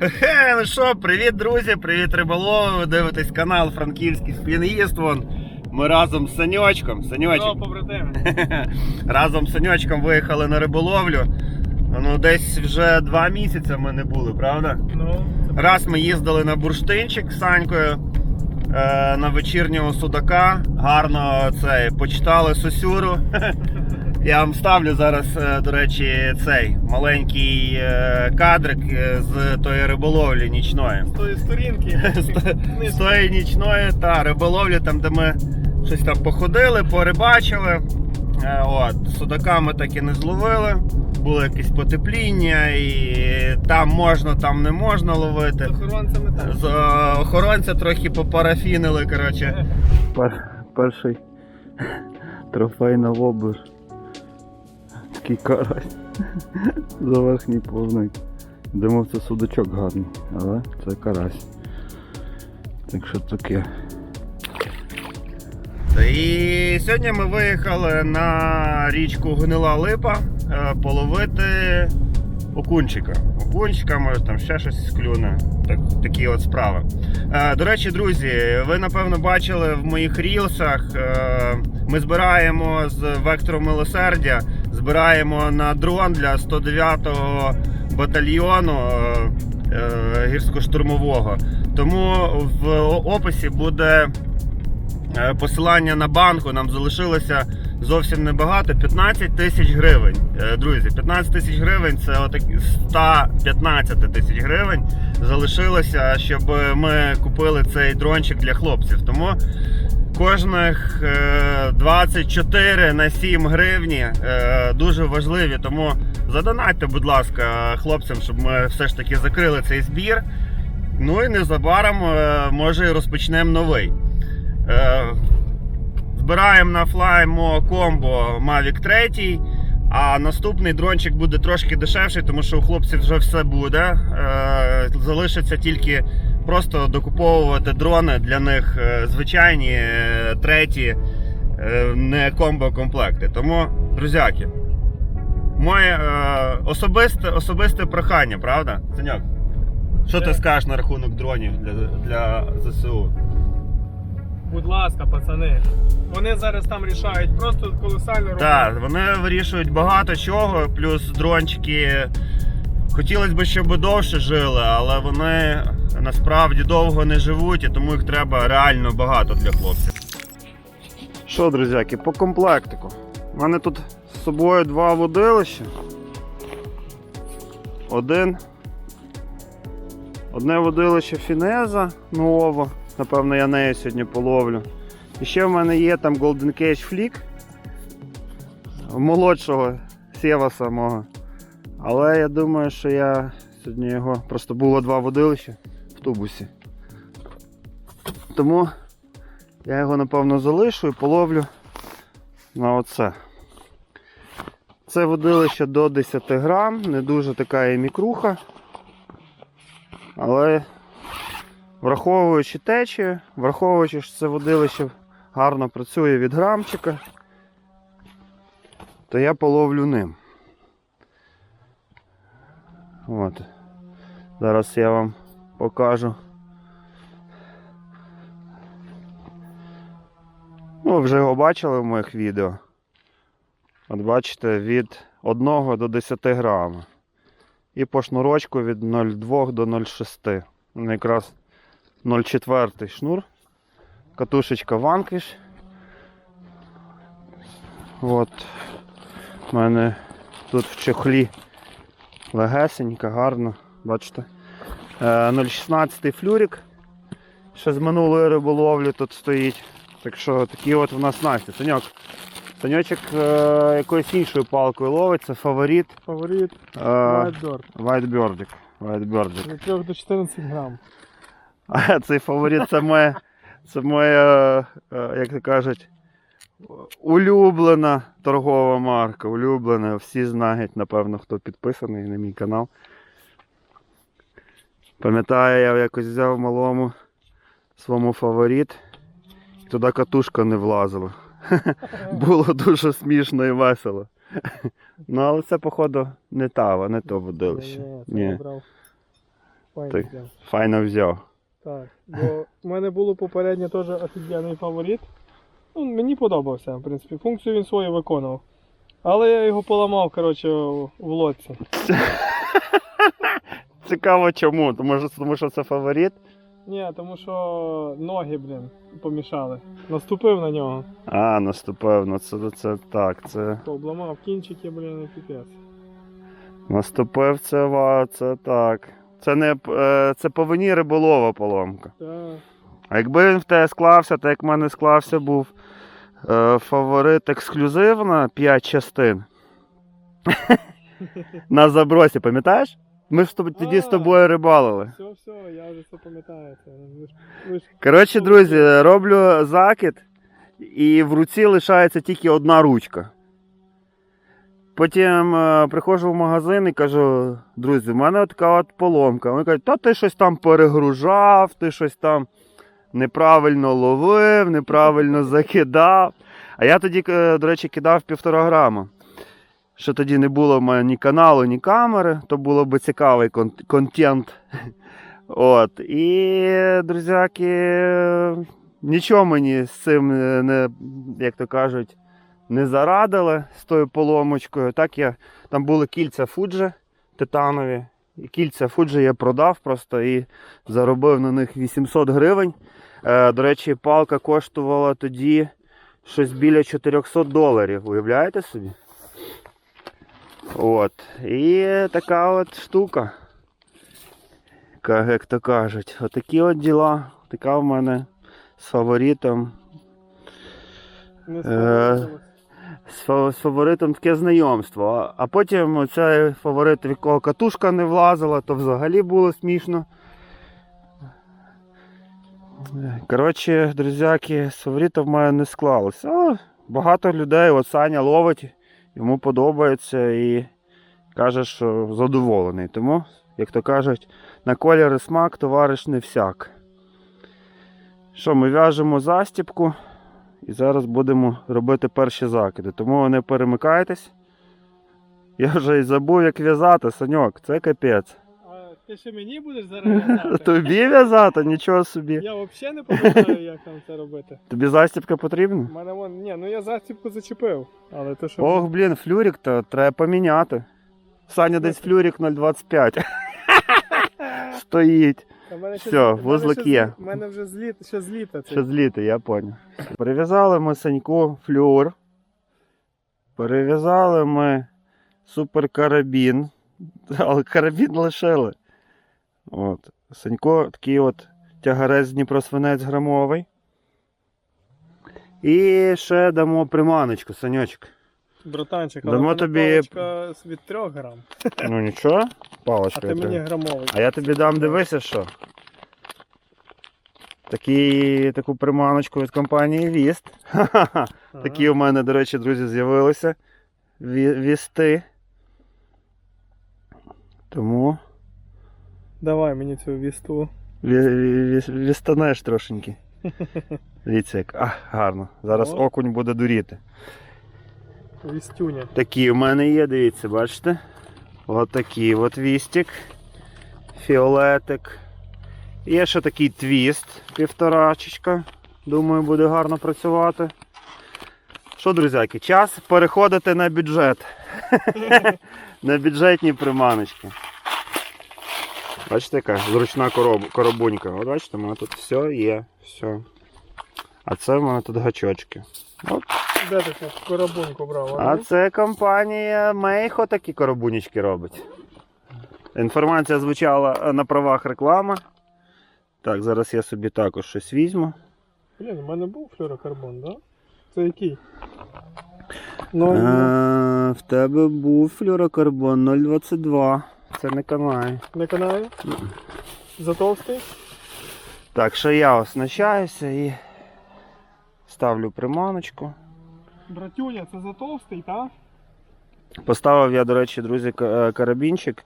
Хе, ну що, привіт, друзі, привіт, риболови. Ви дивитесь канал Франківський Спін'їст. Вон ми разом з Саньочком. Саньочок. разом з Саньочком виїхали на риболовлю. Ну, десь вже два місяці ми не були, правда? Ну, Раз ми їздили на бурштинчик з Санькою е, на вечірнього судака. Гарно це почитали Сосюру. Я вам ставлю зараз, е, до речі, цей маленький е, кадрик е, з тої риболовлі нічної. з тої сторінки. З тої нічної та риболовлі, там, де ми щось там походили, порибачили. От, судака ми так і не зловили. Було якесь потепління, і там можна, там не можна З ловити. охоронцями так. З охоронця трохи попарафінили, коротше. перший трофей на. Такий карась. За верхній повник. Думав, це судачок гарний, але це карась. Так що таке. І сьогодні ми виїхали на річку Гнила Липа е, половити окунчика. Окунчика, може там ще щось клюне. Так, такі от справи. Е, До речі, друзі, ви напевно бачили в моїх рілсах. е, Ми збираємо з вектору милосердя, збираємо на дрон для 109-го батальйону е, е, гірсько-штурмового. Тому в описі буде е, посилання на банку. Нам залишилося зовсім небагато 15 тисяч гривень. Друзі, 15 тисяч гривень це отак 115 тисяч гривень залишилося, щоб ми купили цей дрончик для хлопців. Тому кожних е, 24 на 7 гривні е, дуже важливі. Тому задонатьте, будь ласка, хлопцям, щоб ми все ж таки закрили цей збір. Ну і незабаром е, може розпочнемо новий. Е, Збираємо на Flymo Combo Mavic 3, а наступний дрончик буде трошки дешевший, тому що у хлопців вже все буде. Е, Залишиться тільки просто докуповувати дрони для них е, звичайні е, треті, е, не комбо комплекти. Тому, друзяки, моє особисте, особисте прохання, правда? Саньок, що ти скажеш на рахунок дронів для, для ЗСУ? Будь ласка, пацани. Вони зараз там рішають просто колосальну роботу. Так, вони вирішують багато чого, плюс дрончики. Хотілося б, щоб довше жили, але вони насправді довго не живуть, і тому їх треба реально багато для хлопців. Що, друзяки, по комплектику. У мене тут з собою два водилища. Один. Одне водилище Фінеза нового. Напевно, я нею сьогодні половлю. І ще в мене є там Golden Cage Flick молодшого сєва самого. Але я думаю, що я сьогодні його просто було два водилища в тубусі. Тому я його напевно залишу і половлю на оце. Це водилище до 10 грам, не дуже така і мікруха. Але враховуючи течію, враховуючи, що це водилище гарно працює від грамчика, то я половлю ним. От. Зараз я вам покажу. Ну, вже його бачили в моїх відео. От бачите, від 1 до 10 грам. І по шнурочку від 0,2 до 0,6. Ну, Якраз 0,4 шнур. Катушечка ванкіш. От. У мене тут в чехлі легесенька, гарно, бачите. Е, 0,16 флюрик. Ще з минулої риболовлі тут стоїть. Так що такі от у нас Настя. Саньок. Саньочок е, якоюсь іншою палкою ловить, це фаворит. Фаворит Е, Whitebird. Whitebirdic. Від 3 до 14 грам. А цей фаворит це моя, це моя, е, як то кажуть, улюблена торгова марка. Улюблена. Всі знають, напевно, хто підписаний на мій канал. Пам'ятаю, я якось взяв малому своєму фаворит, і туди катушка не влазила. Було дуже смішно і весело. Ну, але це, походу, не та, не то водилище. Ні, Файно Так. взяв. Файно взяв. Так. Бо в мене було попередньо теж офігенний фаворит. Ну, мені подобався, в принципі. Функцію він свою виконував. Але я його поламав, коротше, в лодці. Цікаво чому, тому що, тому що це фаворит. Ні, тому що ноги, блін, помішали. Наступив на нього, А, наступив, ну це, це так, це. обламав кінчики, блін, і піпець. Наступив це ва, це так. Це не е, це по вині риболова поломка. Так. А якби він в тебе склався, так як в мене склався був е, фаворит ексклюзив на 5 частин. на забросі, пам'ятаєш? Ми ж тоді з А. тобою рибалили. Все, все, я вже все пам'ятаю. Це. Ви ж- ви ж- Коротше, друзі, роблю закид, і в руці лишається тільки одна ручка. Потім е, приходжу в магазин і кажу, друзі, в мене така от поломка. Вони кажуть, та ти щось там перегружав, ти щось там неправильно ловив, неправильно закидав. А я тоді, е, до речі, кидав півтора грама. Що тоді не було в мене ні каналу, ні камери, то було би цікавий кон- контент. От. І, друзяки, нічого мені з цим не, як то кажуть, не зарадили з тою поломочкою. Так я, там були кільця Фуджи титанові. І кільця Фуджи я продав просто і заробив на них 800 гривень. Е, до речі, палка коштувала тоді щось біля 400 доларів. Уявляєте собі? От. І така от штука. Ка- Як то кажуть. Отакі от діла. Така в мене з фаворитом. Е. З фаворитом таке знайомство. А- потім цей фаворит, в якого катушка не влазила, то взагалі було смішно. Коротше, друзяки, з фаворитом в мене не склалося. Але багато людей, от Саня ловить, йому подобається і каже, що задоволений. Тому, як то кажуть, на колір і смак товариш не всяк. Що, ми в'яжемо застіпку. І зараз будемо робити перші закиди. Тому не перемикайтесь. Я вже і забув, як в'язати, Саньок, це капець. Ти ще мені будеш зараз в'язати? Тобі в'язати, нічого собі. Я взагалі не пам'ятаю, як там це робити. Тобі застібка потрібна? У мене вон, ні, ну я застібку зачепив, але то що. Ох, блін, флюрик то треба поміняти. Саня десь флюрик 0,25. Стоїть. Та в мене ще Всьо, з- в мене вузлик ще з- є. У мене вже з літа, ще з літа. Це. Ще я поняв. Перев'язали ми Саньку флюр. Перев'язали ми суперкарабін. Але карабін лишили. От. Санько такий от тягарець Дніпросвинець грамовий. І ще дамо приманочку, Саньочок. Братанчик, але мене тобі- паличка від 3 грам, Ну нічого, а палочка. ти мені грамовий. А я тобі дам дивися, що. Такі, таку приманочку від компанії Віст. Ага. Такі у мене, до речі, друзі, з'явилися. Ві- Вісти. Тому Давай мені цю вісту. ві- ві- ві- вістанеш трошеньки. Дивіться, як. А, гарно. Зараз О. окунь буде дуріти. Вістюня. Такі у мене є, дивіться, бачите? От такий от вістик. Фіолетик. Є ще такий твіст, півторачечка. Думаю, буде гарно працювати. Що, друзяки, час переходити на бюджет. на бюджетні приманочки. Бачите, яка зручна короб... коробунька. От бачите, у мене тут все є. Все. А це в мене тут гачочки. От Де ти коробуньку брав? а ну? це компанія Мейхо такі коробунічки робить. Інформація звучала е, на правах реклами. Так, зараз я собі також щось візьму. Блін, у мене був флюрокарбон, да? Це який? Ну, Е, в тебе був флюрокарбон 022. Це не канає. не канаю. Затовстий. Так, що я оснащаюся і ставлю приманочку. Братюня, це затовстий, так? Поставив я, до речі, друзі, е, карабінчик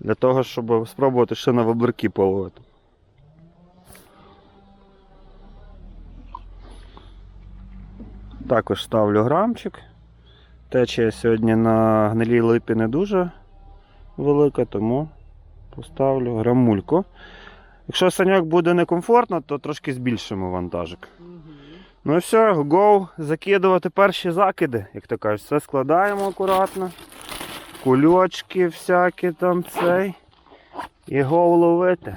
для того, щоб спробувати ще на вибірки половити. Також ставлю грамчик. Течія сьогодні на гнилій липі не дуже велика, тому Поставлю грамульку. Якщо саньок буде некомфортно, то трошки збільшимо вантажик. Ну і все, go, закидувати перші закиди, як то кажуть, все складаємо акуратно. Кульочки всякі там цей. І go ловити.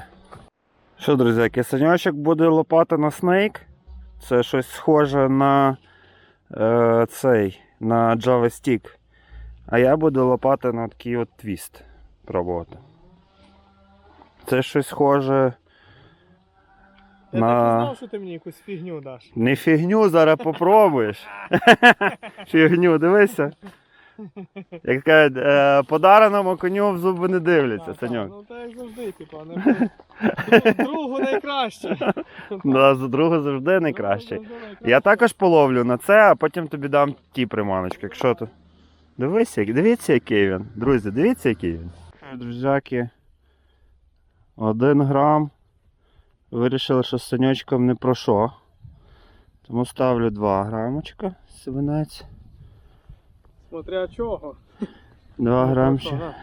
Що, друзяки, саньочок буде лопати на снейк. Це щось схоже на е, цей, на Java Stick. А я буду лопати на такий от твіст пробувати. Це щось схоже. Я На- так і знав, що ти мені якусь фігню даш. Не фігню зараз попробуєш. фігню, дивися. Як кажуть, е, подареному коню в зуби не дивляться, Так, так, Саньок. Ну так як завжди, типу, не другу найкраще. Да, за другу завжди найкраще. Другу завжди найкраще. Я також половлю на це, а потім тобі дам ті приманочки. Якщо ти. Дивися, як- дивіться, який він. Друзі, дивіться, який він. Друзяки. Один грам. Вирішили, що з саньочком не про що. Тому ставлю 2 грамочка. Свинець. Смотря чого. 2 Ну, грамчі. ага.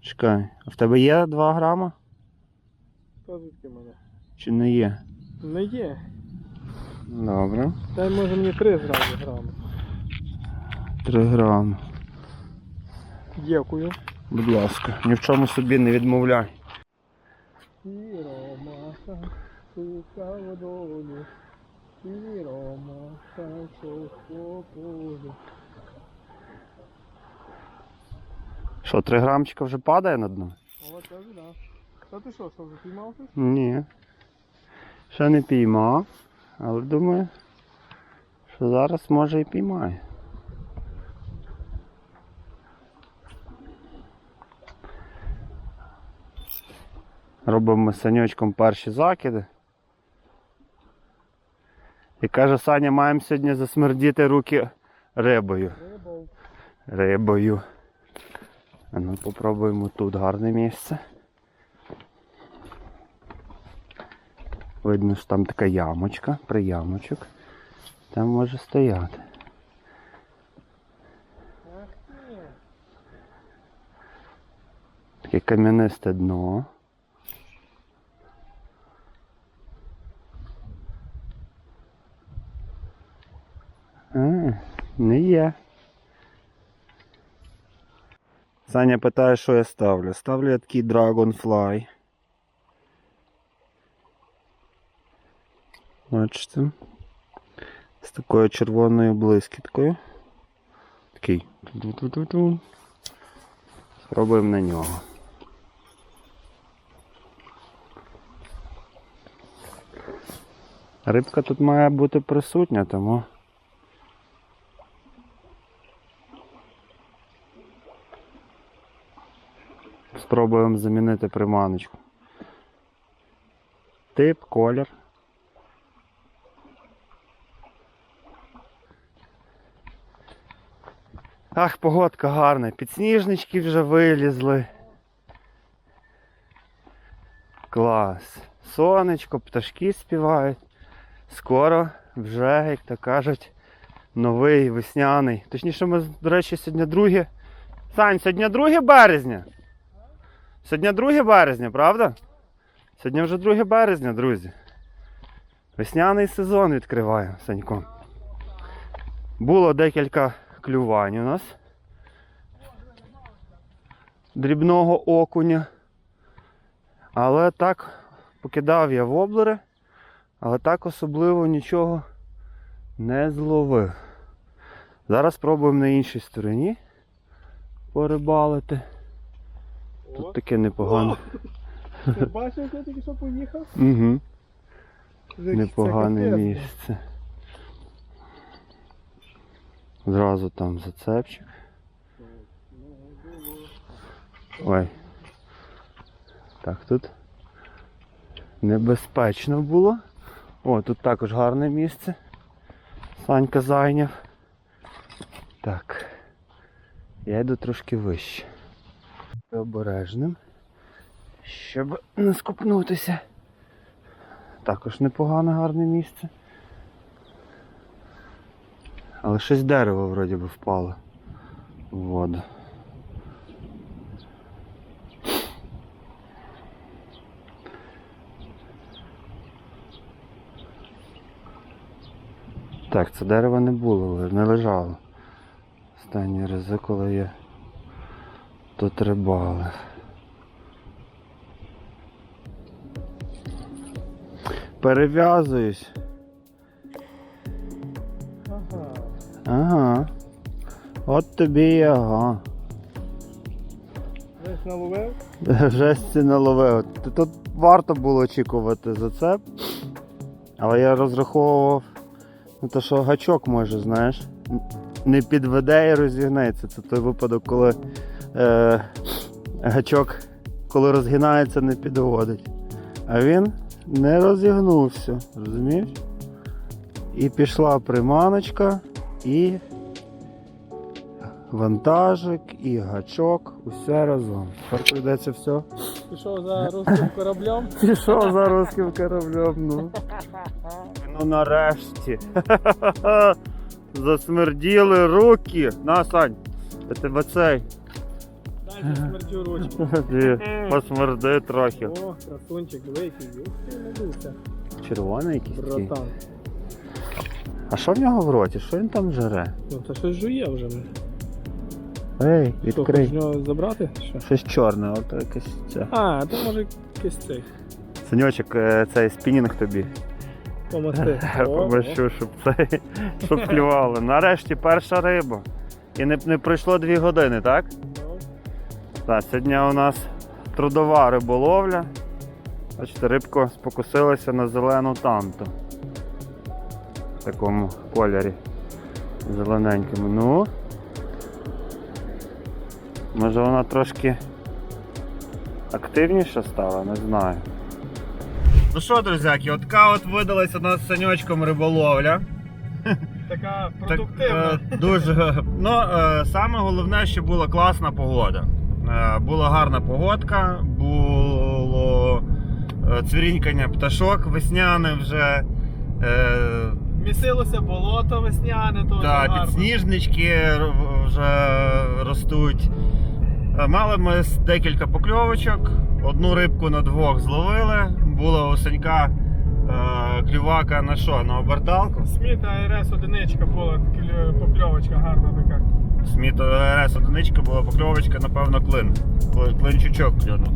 Чекай, а в тебе є 2 грама? Та звідки мене? Чи не є? Не є. Добре. Дай може мені три зразу грами. 3 грами. Дякую. Будь ласка, ні в чому собі не відмовляй. Сіромаха, сука водолю. Сіромаха, що по полю. Що, 3 грамчика вже падає на дно? О, це да. Та ти що, що вже піймав щось? Ні. Ще не піймав, але думаю, що зараз може і піймає. Робимо з санючком перші закиди. І каже Саня, маємо сьогодні засмердіти руки рибою. Рибов. Рибою. А ну попробуємо тут гарне місце. Видно, що там така ямочка, приямочок. Там може стояти. Таке кам'янисте дно. А, не є. Саня питає, що я ставлю. Ставлю я такий Dragonfly. Бачите? З такою червоною блискіткою. Такий. Спробуємо на нього. Рибка тут має бути присутня, тому. Спробуємо замінити приманочку. Тип, колір. Ах, погодка гарна, підсніжнички вже вилізли. Клас. Сонечко, пташки співають. Скоро вже, як то кажуть, новий весняний. Точніше, ми, до речі, сьогодні друге. Сань, сьогодні 2 березня. Сьогодні 2 березня, правда? Сьогодні вже 2 березня, друзі. Весняний сезон відкриваю, Санько. Було декілька клювань у нас. Дрібного окуня. Але так покидав я воблери, але так особливо нічого не зловив. Зараз спробуємо на іншій стороні порибалити. Тут таке непогане. Ти бачив, я тільки що поїхав? Угу. Непогане місце. Зразу там зацепчик. Ой. Так, тут небезпечно було. О, тут також гарне місце. Санька зайняв. Так. Я йду трошки вище бути обережним, щоб не скупнутися. Також непогане гарне місце. Але щось дерево вроді би впало в воду. Так, це дерево не було, не лежало. Останні рази, коли я тут рибалив. Перев'язуюсь. Ага. Ага. От тобі і ага. Десь наловив. Жесті наловив. Т- Тут варто було очікувати зацеп. Але я розраховував на те, що гачок може, знаєш, не підведе і розігнеться. Це той випадок, коли е, гачок, коли розгинається, не підводить. А він не розігнувся, розумієш? І пішла приманочка, і вантажик, і гачок, усе разом. Тепер прийдеться все. Пішов за русським кораблем. Пішов за русським кораблем, ну. Ну нарешті. Засмерділи руки. На, Сань, я тебе цей. Ручки. Ти Посмерди трохи. О, красунчик, великий. Ух ти, надувся. Червоний якийсь. такий. Братан. А що в нього в роті? Що він там жере? Ну це щось жує вже. Ей, Що, відкрий. хочеш нього забрати? Що? Щось чорне, от якесь це. А, то може якийсь цей. Саньочок, е, цей спінінг тобі. Помасти. О. Помощу, щоб цей, щоб клювало. Нарешті перша риба. І не, не пройшло дві години, так? Так, сьогодні у нас трудова риболовля. Бачите, рибко спокусилася на зелену танту. В такому кольорі. Зелененькому. Ну. Може вона трошки активніша стала, не знаю. Ну що, друзяки, от така от видалася у нас з саньочком риболовля. Така Так, продуктивна. е, дуже. Ну, е, саме головне, що була класна погода. Е, була гарна погодка, було е, цвірінькання пташок весняне вже. Е, Місилося болото весняне, то гарно. підсніжнички вже ростуть. Мали ми декілька покльовочок. Одну рибку на двох зловили. Була у Санька е, клювака на що? На оберталку. Сміт АРС одиничка була покльовочка гарна така. Сміт РС одиничка була покльовочка, напевно, клин. Кли- Клинчучок клюнув.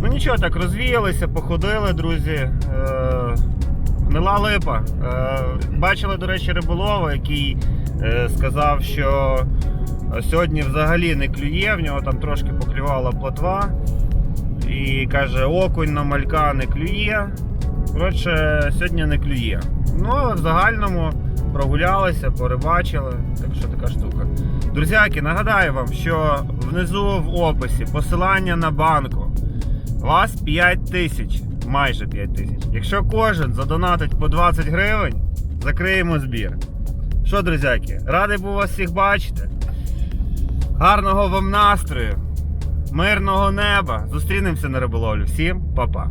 Ну нічого, так розвіялися, походили, друзі. Е, гнила липа. Е, бачили, до речі, риболова, який е, сказав, що сьогодні взагалі не клює, в нього там трошки поклювала плотва. І каже, окунь на малька не клює. Коротше, сьогодні не клює. Ну, в загальному прогулялися, порибачили. Так що така штука. Друзяки, нагадаю вам, що внизу в описі посилання на банку. Вас 5 тисяч, майже 5 тисяч. Якщо кожен задонатить по 20 гривень, закриємо збір. Що, друзяки, радий був вас всіх бачити. Гарного вам настрою, мирного неба. Зустрінемося на риболовлю. Всім па-па.